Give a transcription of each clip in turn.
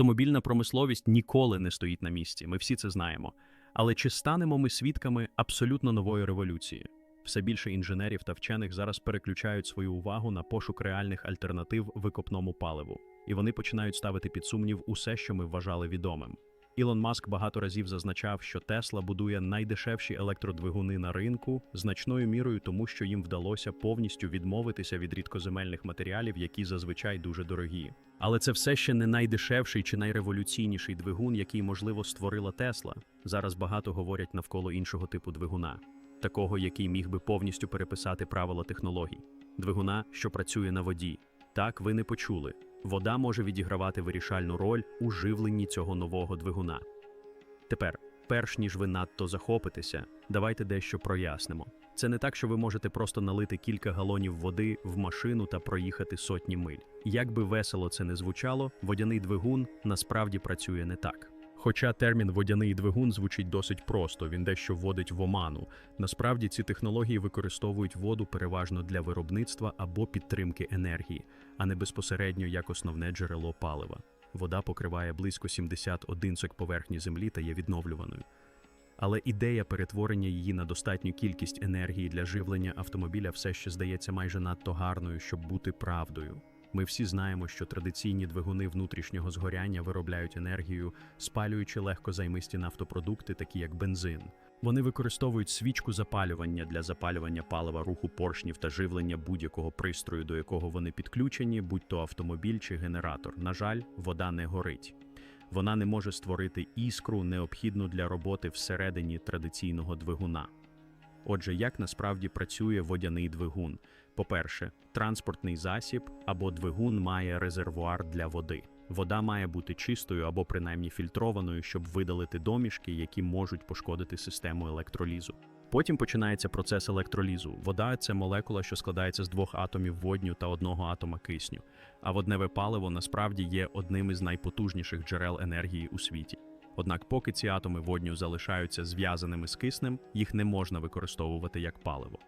Автомобільна промисловість ніколи не стоїть на місці, ми всі це знаємо. Але чи станемо ми свідками абсолютно нової революції? Все більше інженерів та вчених зараз переключають свою увагу на пошук реальних альтернатив викопному паливу, і вони починають ставити під сумнів усе, що ми вважали відомим. Ілон Маск багато разів зазначав, що Тесла будує найдешевші електродвигуни на ринку значною мірою, тому що їм вдалося повністю відмовитися від рідкоземельних матеріалів, які зазвичай дуже дорогі. Але це все ще не найдешевший чи найреволюційніший двигун, який можливо створила Тесла. Зараз багато говорять навколо іншого типу двигуна, такого, який міг би повністю переписати правила технологій, двигуна, що працює на воді. Так ви не почули. Вода може відігравати вирішальну роль у живленні цього нового двигуна. Тепер, перш ніж ви надто захопитеся, давайте дещо прояснимо. Це не так, що ви можете просто налити кілька галонів води в машину та проїхати сотні миль. Як би весело це не звучало, водяний двигун насправді працює не так. Хоча термін водяний двигун звучить досить просто, він дещо вводить в оману. Насправді ці технології використовують воду переважно для виробництва або підтримки енергії, а не безпосередньо як основне джерело палива. Вода покриває близько 71 поверхні землі та є відновлюваною. Але ідея перетворення її на достатню кількість енергії для живлення автомобіля все ще здається майже надто гарною, щоб бути правдою. Ми всі знаємо, що традиційні двигуни внутрішнього згоряння виробляють енергію, спалюючи легкозаймисті нафтопродукти, такі як бензин. Вони використовують свічку запалювання для запалювання палива руху поршнів та живлення будь-якого пристрою, до якого вони підключені, будь то автомобіль чи генератор. На жаль, вода не горить. Вона не може створити іскру, необхідну для роботи всередині традиційного двигуна. Отже, як насправді працює водяний двигун? По-перше, транспортний засіб або двигун має резервуар для води. Вода має бути чистою або принаймні фільтрованою, щоб видалити домішки, які можуть пошкодити систему електролізу. Потім починається процес електролізу. Вода це молекула, що складається з двох атомів водню та одного атома кисню. А водневе паливо насправді є одним із найпотужніших джерел енергії у світі. Однак, поки ці атоми водню залишаються зв'язаними з киснем, їх не можна використовувати як паливо.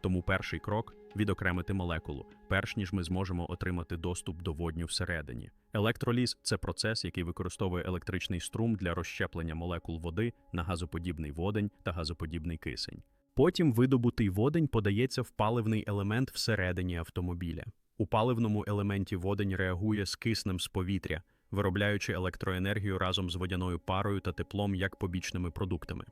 Тому перший крок відокремити молекулу, перш ніж ми зможемо отримати доступ до водню всередині. Електроліз це процес, який використовує електричний струм для розщеплення молекул води на газоподібний водень та газоподібний кисень. Потім видобутий водень подається в паливний елемент всередині автомобіля. У паливному елементі водень реагує з киснем з повітря, виробляючи електроенергію разом з водяною парою та теплом як побічними продуктами.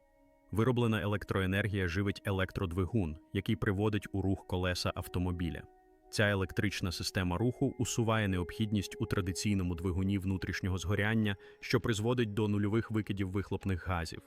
Вироблена електроенергія живить електродвигун, який приводить у рух колеса автомобіля. Ця електрична система руху усуває необхідність у традиційному двигуні внутрішнього згоряння, що призводить до нульових викидів вихлопних газів.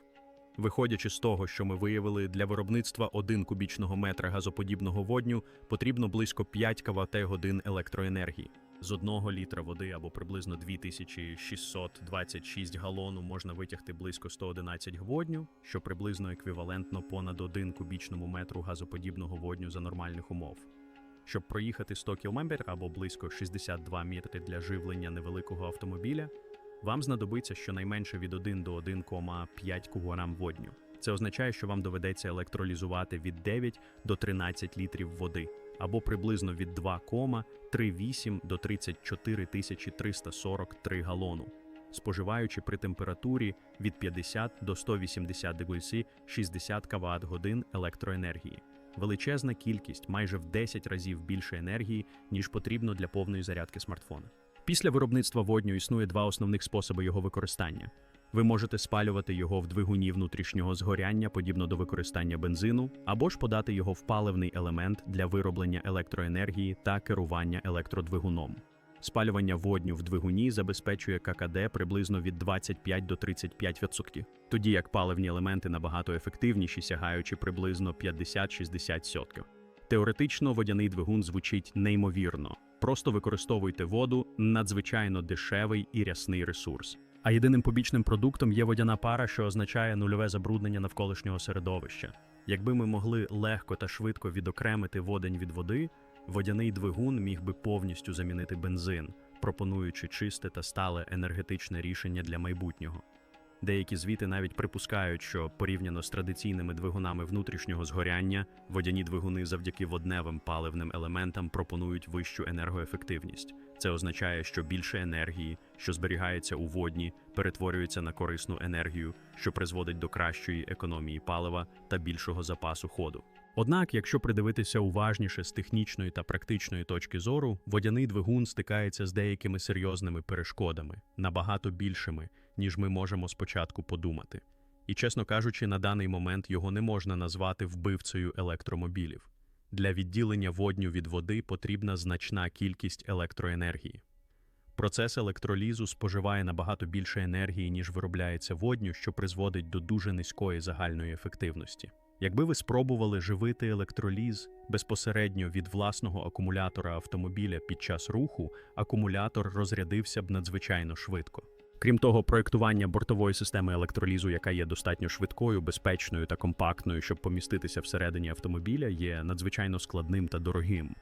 Виходячи з того, що ми виявили, для виробництва 1 кубічного метра газоподібного водню потрібно близько 5 квт годин електроенергії. З одного літра води або приблизно 2626 галону можна витягти близько 111 водню, що приблизно еквівалентно понад 1 кубічному метру газоподібного водню за нормальних умов. Щоб проїхати 100 км або близько 62 метри для живлення невеликого автомобіля, вам знадобиться щонайменше від 1 до 1,5 кг водню. Це означає, що вам доведеться електролізувати від 9 до 13 літрів води або приблизно від 2,38 до 34 343 галону, споживаючи при температурі від 50 до 180 дегульсі 60 кВт годин електроенергії. Величезна кількість майже в 10 разів більше енергії, ніж потрібно для повної зарядки смартфона. Після виробництва водню існує два основних способи його використання. Ви можете спалювати його в двигуні внутрішнього згоряння, подібно до використання бензину, або ж подати його в паливний елемент для вироблення електроенергії та керування електродвигуном. Спалювання водню в двигуні забезпечує ККД приблизно від 25 до 35%, тоді як паливні елементи набагато ефективніші, сягаючи приблизно 50-60%. Теоретично водяний двигун звучить неймовірно. Просто використовуйте воду, надзвичайно дешевий і рясний ресурс. А єдиним побічним продуктом є водяна пара, що означає нульове забруднення навколишнього середовища. Якби ми могли легко та швидко відокремити водень від води, водяний двигун міг би повністю замінити бензин, пропонуючи чисте та стале енергетичне рішення для майбутнього. Деякі звіти навіть припускають, що порівняно з традиційними двигунами внутрішнього згоряння, водяні двигуни завдяки водневим паливним елементам пропонують вищу енергоефективність. Це означає, що більше енергії, що зберігається у водні, перетворюється на корисну енергію, що призводить до кращої економії палива та більшого запасу ходу. Однак, якщо придивитися уважніше з технічної та практичної точки зору, водяний двигун стикається з деякими серйозними перешкодами, набагато більшими, ніж ми можемо спочатку подумати. І, чесно кажучи, на даний момент його не можна назвати вбивцею електромобілів. Для відділення водню від води потрібна значна кількість електроенергії. Процес електролізу споживає набагато більше енергії, ніж виробляється водню, що призводить до дуже низької загальної ефективності. Якби ви спробували живити електроліз безпосередньо від власного акумулятора автомобіля під час руху, акумулятор розрядився б надзвичайно швидко. Крім того, проєктування бортової системи електролізу, яка є достатньо швидкою, безпечною та компактною, щоб поміститися всередині автомобіля, є надзвичайно складним та дорогим.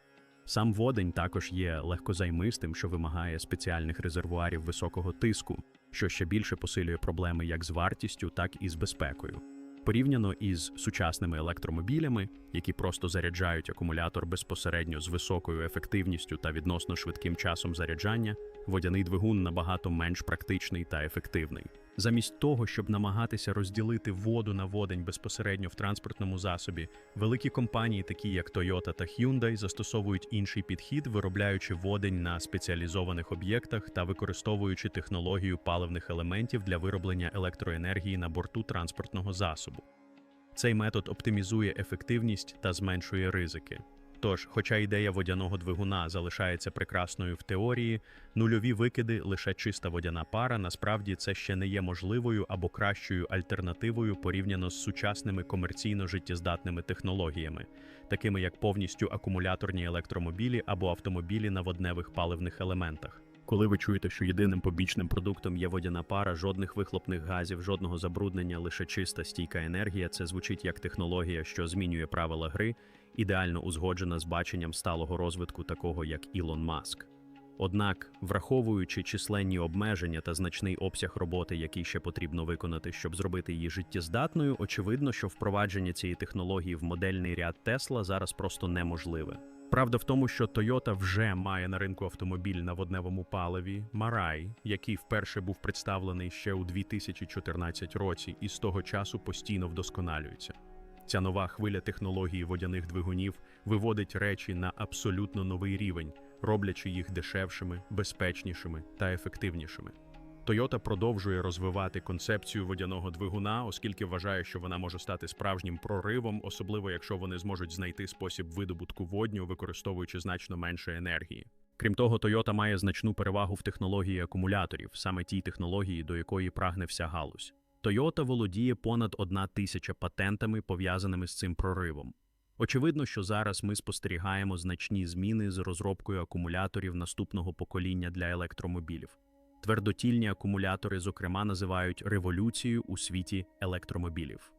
Сам водень також є легкозаймистим, що вимагає спеціальних резервуарів високого тиску, що ще більше посилює проблеми як з вартістю, так і з безпекою. Порівняно із сучасними електромобілями, які просто заряджають акумулятор безпосередньо з високою ефективністю та відносно швидким часом заряджання, водяний двигун набагато менш практичний та ефективний. Замість того, щоб намагатися розділити воду на водень безпосередньо в транспортному засобі, великі компанії, такі як Toyota та Hyundai, застосовують інший підхід, виробляючи водень на спеціалізованих об'єктах та використовуючи технологію паливних елементів для вироблення електроенергії на борту транспортного засобу. Цей метод оптимізує ефективність та зменшує ризики. Тож, хоча ідея водяного двигуна залишається прекрасною в теорії, нульові викиди, лише чиста водяна пара, насправді це ще не є можливою або кращою альтернативою порівняно з сучасними комерційно життєздатними технологіями, такими як повністю акумуляторні електромобілі або автомобілі на водневих паливних елементах. Коли ви чуєте, що єдиним побічним продуктом є водяна пара, жодних вихлопних газів, жодного забруднення, лише чиста стійка енергія, це звучить як технологія, що змінює правила гри, ідеально узгоджена з баченням сталого розвитку такого як Ілон Маск. Однак, враховуючи численні обмеження та значний обсяг роботи, який ще потрібно виконати, щоб зробити її життєздатною, очевидно, що впровадження цієї технології в модельний ряд Тесла зараз просто неможливе. Правда в тому, що Toyota вже має на ринку автомобіль на водневому паливі Марай, який вперше був представлений ще у 2014 році і з того часу постійно вдосконалюється. Ця нова хвиля технології водяних двигунів виводить речі на абсолютно новий рівень, роблячи їх дешевшими, безпечнішими та ефективнішими. Toyota продовжує розвивати концепцію водяного двигуна, оскільки вважає, що вона може стати справжнім проривом, особливо якщо вони зможуть знайти спосіб видобутку водню, використовуючи значно менше енергії. Крім того, Toyota має значну перевагу в технології акумуляторів, саме тій технології, до якої прагне вся галузь. Toyota володіє понад одна тисяча патентами, пов'язаними з цим проривом. Очевидно, що зараз ми спостерігаємо значні зміни з розробкою акумуляторів наступного покоління для електромобілів. Твердотільні акумулятори, зокрема, називають революцією у світі електромобілів.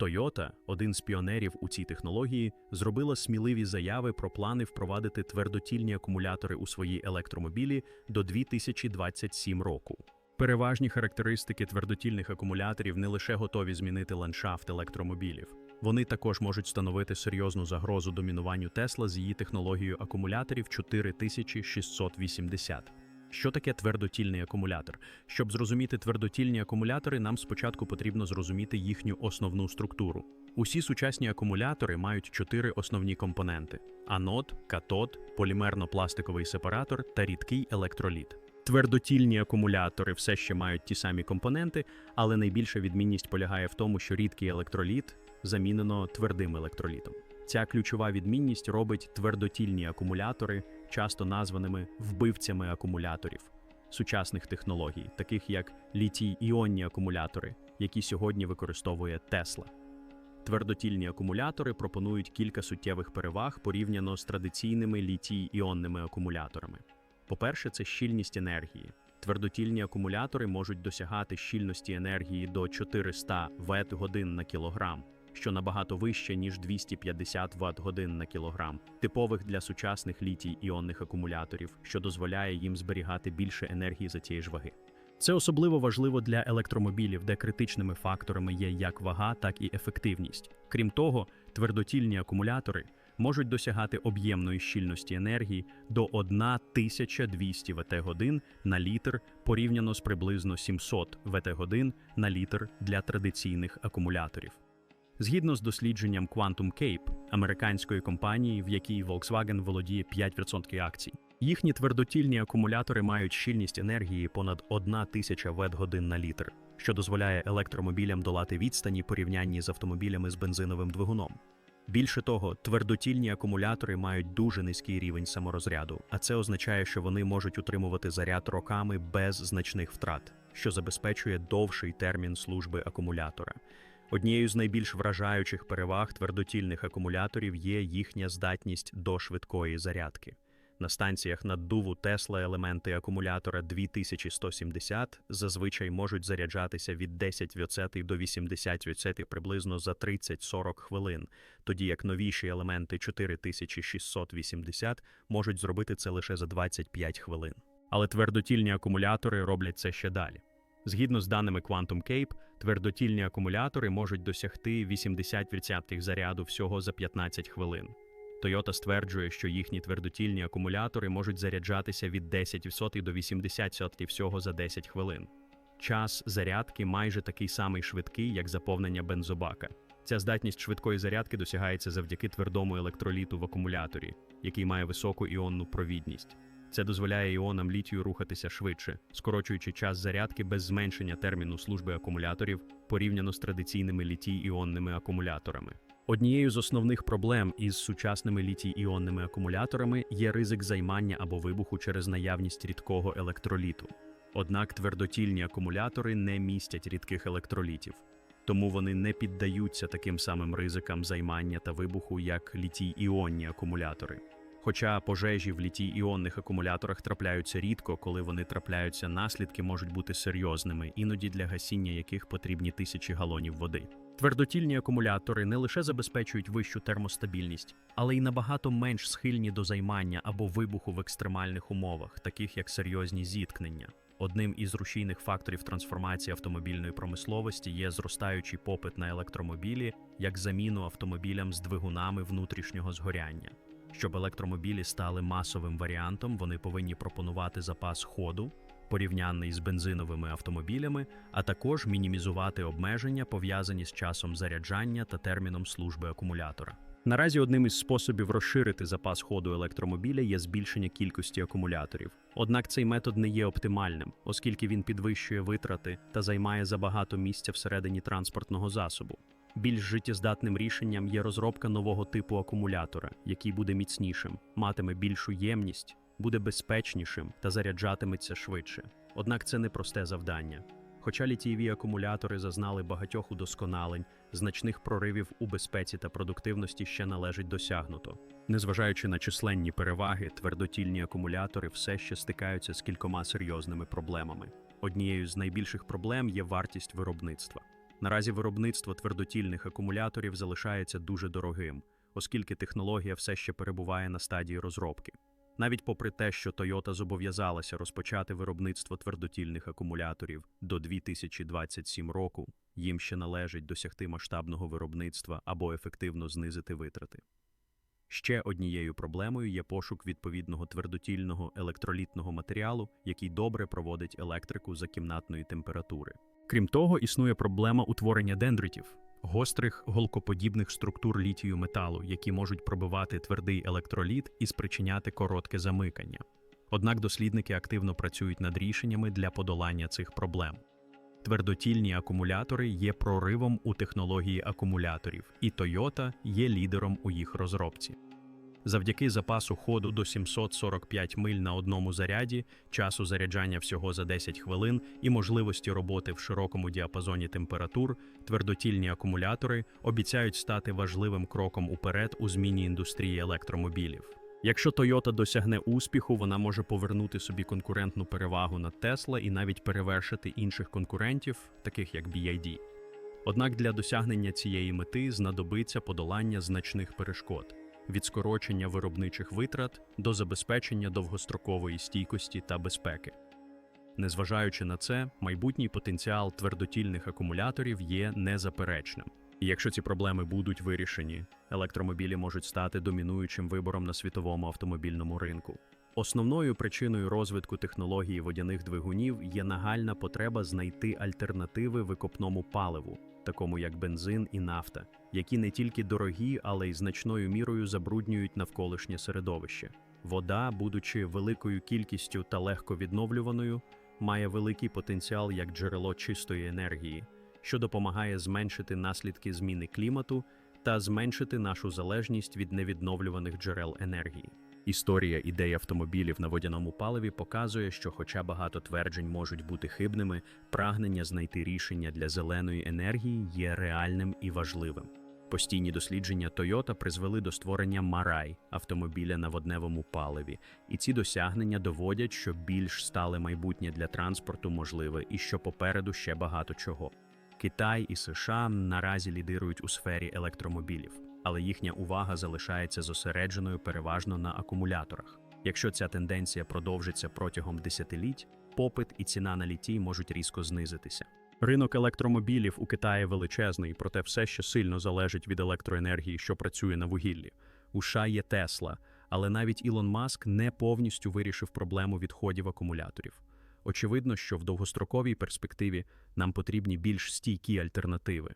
Toyota, один з піонерів у цій технології, зробила сміливі заяви про плани впровадити твердотільні акумулятори у свої електромобілі до 2027 року. Переважні характеристики твердотільних акумуляторів не лише готові змінити ландшафт електромобілів, вони також можуть становити серйозну загрозу домінуванню Тесла з її технологією акумуляторів 4680. Що таке твердотільний акумулятор? Щоб зрозуміти твердотільні акумулятори, нам спочатку потрібно зрозуміти їхню основну структуру. Усі сучасні акумулятори мають чотири основні компоненти: анод, катод, полімерно-пластиковий сепаратор та рідкий електроліт. Твердотільні акумулятори все ще мають ті самі компоненти, але найбільша відмінність полягає в тому, що рідкий електроліт замінено твердим електролітом. Ця ключова відмінність робить твердотільні акумулятори часто названими вбивцями акумуляторів сучасних технологій, таких як літій-іонні акумулятори, які сьогодні використовує Тесла. Твердотільні акумулятори пропонують кілька суттєвих переваг порівняно з традиційними літій-іонними акумуляторами. По-перше, це щільність енергії. Твердотільні акумулятори можуть досягати щільності енергії до 400 Вт-годин на кілограм, що набагато вище, ніж 250 Вт-годин на кілограм, типових для сучасних літій-іонних акумуляторів, що дозволяє їм зберігати більше енергії за цієї ж ваги. Це особливо важливо для електромобілів, де критичними факторами є як вага, так і ефективність. Крім того, твердотільні акумулятори можуть досягати об'ємної щільності енергії до 1200 Вт-годин на літр порівняно з приблизно 700 Вт-годин на літр для традиційних акумуляторів. Згідно з дослідженням Quantum Cape, американської компанії, в якій Volkswagen володіє 5% акцій, їхні твердотільні акумулятори мають щільність енергії понад 1000 Вт-годин на літр, що дозволяє електромобілям долати відстані порівнянні з автомобілями з бензиновим двигуном. Більше того, твердотільні акумулятори мають дуже низький рівень саморозряду, а це означає, що вони можуть утримувати заряд роками без значних втрат, що забезпечує довший термін служби акумулятора. Однією з найбільш вражаючих переваг твердотільних акумуляторів є їхня здатність до швидкої зарядки. На станціях наддуву Тесла елементи акумулятора 2170 зазвичай можуть заряджатися від 10 Вт до 80 Вт приблизно за 30-40 хвилин, тоді як новіші елементи 4680 можуть зробити це лише за 25 хвилин. Але твердотільні акумулятори роблять це ще далі. Згідно з даними Quantum Cape, твердотільні акумулятори можуть досягти 80% заряду всього за 15 хвилин. Toyota стверджує, що їхні твердотільні акумулятори можуть заряджатися від 10% до 80% всього за 10 хвилин. Час зарядки майже такий самий швидкий, як заповнення бензобака. Ця здатність швидкої зарядки досягається завдяки твердому електроліту в акумуляторі, який має високу іонну провідність. Це дозволяє іонам літію рухатися швидше, скорочуючи час зарядки без зменшення терміну служби акумуляторів порівняно з традиційними літій-іонними акумуляторами. Однією з основних проблем із сучасними літій-іонними акумуляторами є ризик займання або вибуху через наявність рідкого електроліту. Однак твердотільні акумулятори не містять рідких електролітів, тому вони не піддаються таким самим ризикам займання та вибуху, як літій-іонні акумулятори. Хоча пожежі в літій-іонних акумуляторах трапляються рідко, коли вони трапляються, наслідки можуть бути серйозними, іноді для гасіння яких потрібні тисячі галонів води. Твердотільні акумулятори не лише забезпечують вищу термостабільність, але й набагато менш схильні до займання або вибуху в екстремальних умовах, таких як серйозні зіткнення. Одним із рушійних факторів трансформації автомобільної промисловості є зростаючий попит на електромобілі як заміну автомобілям з двигунами внутрішнього згоряння. Щоб електромобілі стали масовим варіантом, вони повинні пропонувати запас ходу, порівнянний з бензиновими автомобілями, а також мінімізувати обмеження, пов'язані з часом заряджання та терміном служби акумулятора. Наразі одним із способів розширити запас ходу електромобіля є збільшення кількості акумуляторів. Однак цей метод не є оптимальним, оскільки він підвищує витрати та займає забагато місця всередині транспортного засобу. Більш життєздатним рішенням є розробка нового типу акумулятора, який буде міцнішим, матиме більшу ємність, буде безпечнішим та заряджатиметься швидше. Однак це не просте завдання. Хоча літієві акумулятори зазнали багатьох удосконалень, значних проривів у безпеці та продуктивності ще належить досягнуто. Незважаючи на численні переваги, твердотільні акумулятори все ще стикаються з кількома серйозними проблемами. Однією з найбільших проблем є вартість виробництва. Наразі виробництво твердотільних акумуляторів залишається дуже дорогим, оскільки технологія все ще перебуває на стадії розробки. Навіть попри те, що Toyota зобов'язалася розпочати виробництво твердотільних акумуляторів до 2027 року, їм ще належить досягти масштабного виробництва або ефективно знизити витрати. Ще однією проблемою є пошук відповідного твердотільного електролітного матеріалу, який добре проводить електрику за кімнатної температури. Крім того, існує проблема утворення дендритів гострих голкоподібних структур літію металу, які можуть пробивати твердий електроліт і спричиняти коротке замикання. Однак дослідники активно працюють над рішеннями для подолання цих проблем. Твердотільні акумулятори є проривом у технології акумуляторів, і Toyota є лідером у їх розробці. Завдяки запасу ходу до 745 миль на одному заряді, часу заряджання всього за 10 хвилин і можливості роботи в широкому діапазоні температур, твердотільні акумулятори обіцяють стати важливим кроком уперед у зміні індустрії електромобілів. Якщо Toyota досягне успіху, вона може повернути собі конкурентну перевагу над Tesla і навіть перевершити інших конкурентів, таких як BYD. Однак для досягнення цієї мети знадобиться подолання значних перешкод від скорочення виробничих витрат до забезпечення довгострокової стійкості та безпеки. Незважаючи на це, майбутній потенціал твердотільних акумуляторів є незаперечним. І якщо ці проблеми будуть вирішені, електромобілі можуть стати домінуючим вибором на світовому автомобільному ринку. Основною причиною розвитку технології водяних двигунів є нагальна потреба знайти альтернативи викопному паливу, такому як бензин і нафта, які не тільки дорогі, але й значною мірою забруднюють навколишнє середовище. Вода, будучи великою кількістю та легко відновлюваною, має великий потенціал як джерело чистої енергії, що допомагає зменшити наслідки зміни клімату та зменшити нашу залежність від невідновлюваних джерел енергії. Історія ідей автомобілів на водяному паливі показує, що, хоча багато тверджень можуть бути хибними, прагнення знайти рішення для зеленої енергії є реальним і важливим. Постійні дослідження Toyota призвели до створення Марай автомобіля на водневому паливі, і ці досягнення доводять, що більш стале майбутнє для транспорту можливе і що попереду ще багато чого. Китай і США наразі лідирують у сфері електромобілів, але їхня увага залишається зосередженою переважно на акумуляторах. Якщо ця тенденція продовжиться протягом десятиліть, попит і ціна на літій можуть різко знизитися. Ринок електромобілів у Китаї величезний, проте все ще сильно залежить від електроенергії, що працює на вугіллі. У США є Тесла, але навіть Ілон Маск не повністю вирішив проблему відходів акумуляторів. Очевидно, що в довгостроковій перспективі нам потрібні більш стійкі альтернативи.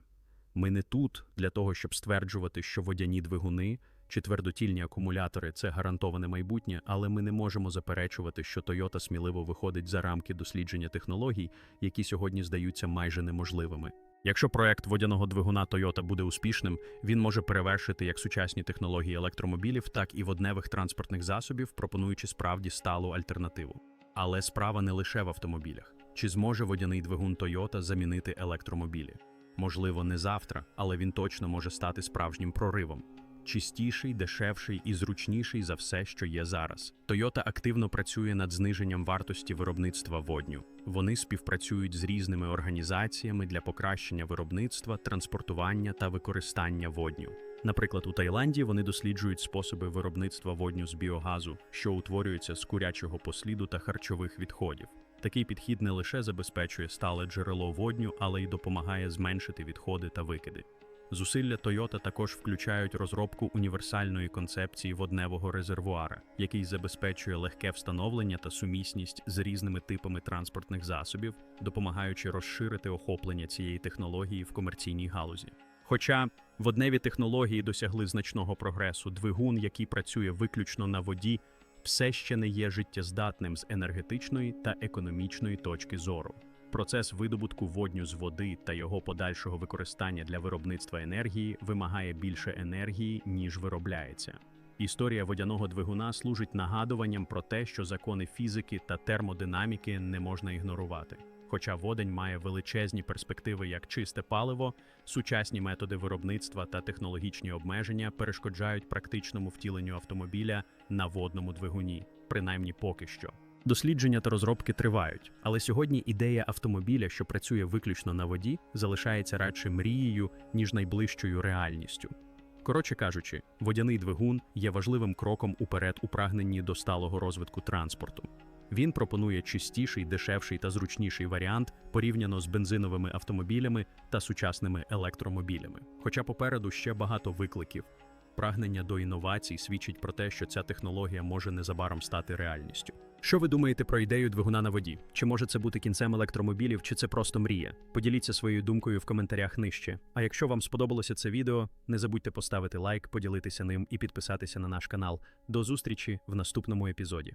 Ми не тут для того, щоб стверджувати, що водяні двигуни чи твердотільні акумулятори це гарантоване майбутнє, але ми не можемо заперечувати, що Toyota сміливо виходить за рамки дослідження технологій, які сьогодні здаються майже неможливими. Якщо проект водяного двигуна Toyota буде успішним, він може перевершити як сучасні технології електромобілів, так і водневих транспортних засобів, пропонуючи справді сталу альтернативу. Але справа не лише в автомобілях. Чи зможе водяний двигун Toyota замінити електромобілі? Можливо, не завтра, але він точно може стати справжнім проривом. Чистіший, дешевший і зручніший за все, що є зараз. Toyota активно працює над зниженням вартості виробництва водню. Вони співпрацюють з різними організаціями для покращення виробництва, транспортування та використання водню. Наприклад, у Таїланді вони досліджують способи виробництва водню з біогазу, що утворюється з курячого посліду та харчових відходів. Такий підхід не лише забезпечує стале джерело водню, але й допомагає зменшити відходи та викиди. Зусилля Toyota також включають розробку універсальної концепції водневого резервуара, який забезпечує легке встановлення та сумісність з різними типами транспортних засобів, допомагаючи розширити охоплення цієї технології в комерційній галузі. Хоча водневі технології досягли значного прогресу, двигун, який працює виключно на воді, все ще не є життєздатним з енергетичної та економічної точки зору. Процес видобутку водню з води та його подальшого використання для виробництва енергії вимагає більше енергії, ніж виробляється. Історія водяного двигуна служить нагадуванням про те, що закони фізики та термодинаміки не можна ігнорувати. Хоча водень має величезні перспективи як чисте паливо, сучасні методи виробництва та технологічні обмеження перешкоджають практичному втіленню автомобіля на водному двигуні, принаймні поки що. Дослідження та розробки тривають, але сьогодні ідея автомобіля, що працює виключно на воді, залишається радше мрією, ніж найближчою реальністю. Коротше кажучи, водяний двигун є важливим кроком уперед у прагненні до сталого розвитку транспорту. Він пропонує чистіший, дешевший та зручніший варіант порівняно з бензиновими автомобілями та сучасними електромобілями. Хоча попереду ще багато викликів. Прагнення до інновацій свідчить про те, що ця технологія може незабаром стати реальністю. Що ви думаєте про ідею двигуна на воді? Чи може це бути кінцем електромобілів, чи це просто мрія? Поділіться своєю думкою в коментарях нижче. А якщо вам сподобалося це відео, не забудьте поставити лайк, поділитися ним і підписатися на наш канал. До зустрічі в наступному епізоді.